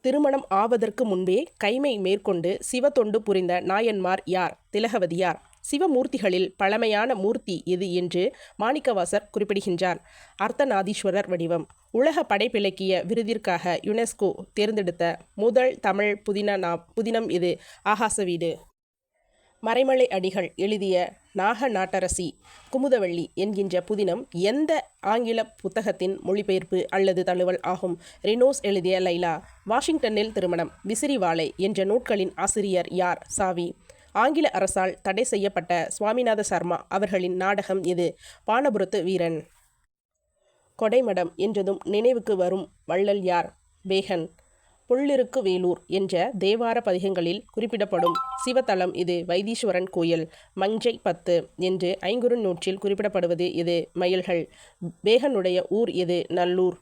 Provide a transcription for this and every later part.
திருமணம் ஆவதற்கு முன்பே கைமை மேற்கொண்டு சிவத்தொண்டு புரிந்த நாயன்மார் யார்? திலகவதியார். சிவமூர்த்திகளில் பழமையான மூர்த்தி எது என்று மாணிக்கவாசர் குறிப்பிடுகின்றார். அர்த்தநாதீஸ்வரர் வடிவம். உலக படைப்பிலக்கிய விருதிற்காக யுனெஸ்கோ தேர்ந்தெடுத்த முதல் தமிழ் புதின நா புதினம் இது. ஆகாச வீடு. மறைமலை அடிகள் எழுதிய நாக நாட்டரசி குமுதவள்ளி என்கின்ற புதினம் எந்த ஆங்கில புத்தகத்தின் மொழிபெயர்ப்பு அல்லது தழுவல் ஆகும்? ரினோஸ் எழுதிய லைலா வாஷிங்டனில் திருமணம் விசிறிவாலை என்ற நூட்களின் ஆசிரியர் யார்? சாவி. ஆங்கில அரசால் தடை செய்யப்பட்ட சுவாமிநாத சர்மா அவர்களின் நாடகம் எது? பானபுரத்து வீரன். கொடைமடம் என்றதும் நினைவுக்கு வரும் வள்ளல் யார்? பேகன் புள்ளிருக்கு வேலூர் என்ற தேவார பதிகங்களில் குறிப்பிடப்படும் சிவத்தலம் இது வைத்தீஸ்வரன் கோயில். மஞ்சை பத்து என்று ஐங்குறுநூற்றில் குறிப்பிடப்படுவது இது மயில்கள். பேகனுடைய ஊர் எது நல்லூர்.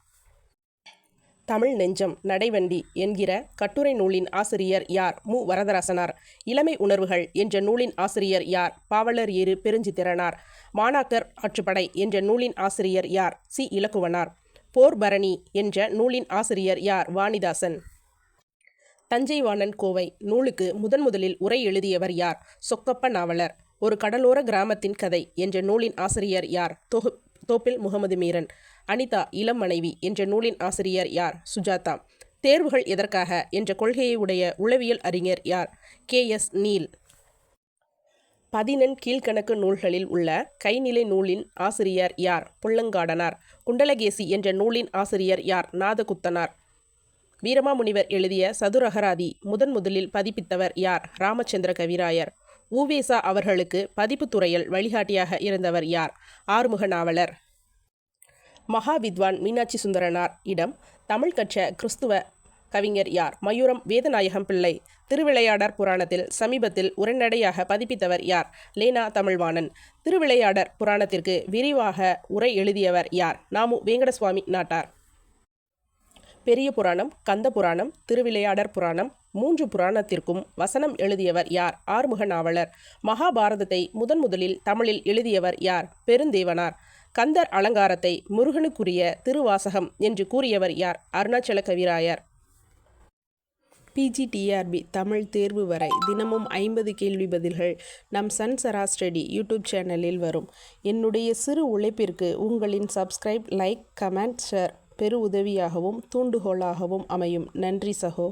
தமிழ் நெஞ்சம் நடைவண்டி என்கிற கட்டுரை நூலின் ஆசிரியர் யார்? மு. வரதராசனார். இளமை உணர்வுகள் என்ற நூலின் ஆசிரியர் யார்? பாவலர் ஏறு பெருஞ்சித்திரனார். மாணாக்கர் ஆற்றுப்படை என்ற நூலின் ஆசிரியர் யார்? சி. இலக்குவனார். போர்பரணி என்ற நூலின் ஆசிரியர் யார்? வாணிதாசன். தஞ்சைவாணன் கோவை நூலுக்கு முதன் முதலில் உரை எழுதியவர் யார்? சொக்கப்ப நாவலர். ஒரு கடலோர கிராமத்தின் கதை என்ற நூலின் ஆசிரியர் யார்? தொகு தோப்பில் முகமது மீரன். அனிதா இளம் மனைவி என்ற நூலின் ஆசிரியர் யார்? சுஜாதா. தேர்வுகள் எதற்காக என்ற கொள்கையை உடைய உளவியல் அறிஞர் யார்? கே. எஸ். நீல். பதினெண் கீழ்கணக்கு நூல்களில் உள்ள கைநிலை நூலின் ஆசிரியர் யார்? புள்ளங்காடனார். குண்டலகேசி என்ற நூலின் ஆசிரியர் யார்? நாதகுத்தனார் வீரமாமுனிவர் எழுதிய சதுரகராதி முதன் முதலில் பதிப்பித்தவர் யார்? ராமச்சந்திர கவிராயர். ஊவேசா அவர்களுக்கு பதிப்புத்துறையில் வழிகாட்டியாக இருந்தவர் யார்? ஆறுமுக நாவலர். மகா வித்வான் மீனாட்சி சுந்தரனார். இடம் தமிழ் கற்ற கிறிஸ்துவ கவிஞர் யார்? மயூரம் வேதநாயகம் பிள்ளை. திருவிளையாடர் புராணத்தில் சமீபத்தில் உரைநடையாக பதிப்பித்தவர் யார்? லேனா தமிழ்வாணன். திருவிளையாடர் புராணத்திற்கு விரிவாக உரை எழுதியவர் யார்? நாமு வேங்கடசுவாமி நாட்டார். பெரிய புராணம் கந்த புராணம் திருவிளையாடர் புராணம் மூன்று புராணத்திற்கும் வசனம் எழுதியவர் யார்? ஆறுமுக நாவலர் மகாபாரதத்தை முதன் முதலில் தமிழில் எழுதியவர் யார்? பெருந்தேவனார். கந்தர் அலங்காரத்தை முருகனுக்குரிய திருவாசகம் என்று கூறியவர் யார்? அருணாச்சல கவிராயர். பிஜிடிஆர்பி தமிழ் தேர்வு வரை தினமும் ஐம்பது கேள்வி பதில்கள் நம் சன் சராஸ்டடி யூடியூப் சேனலில் வரும். என்னுடைய சிறு உழைப்பிற்கு உங்களின் சப்ஸ்கிரைப் லைக் கமெண்ட் ஷேர். பெரு உதவியாகவும் தூண்டுகோலாகவும் அமையும். நன்றி சகோ.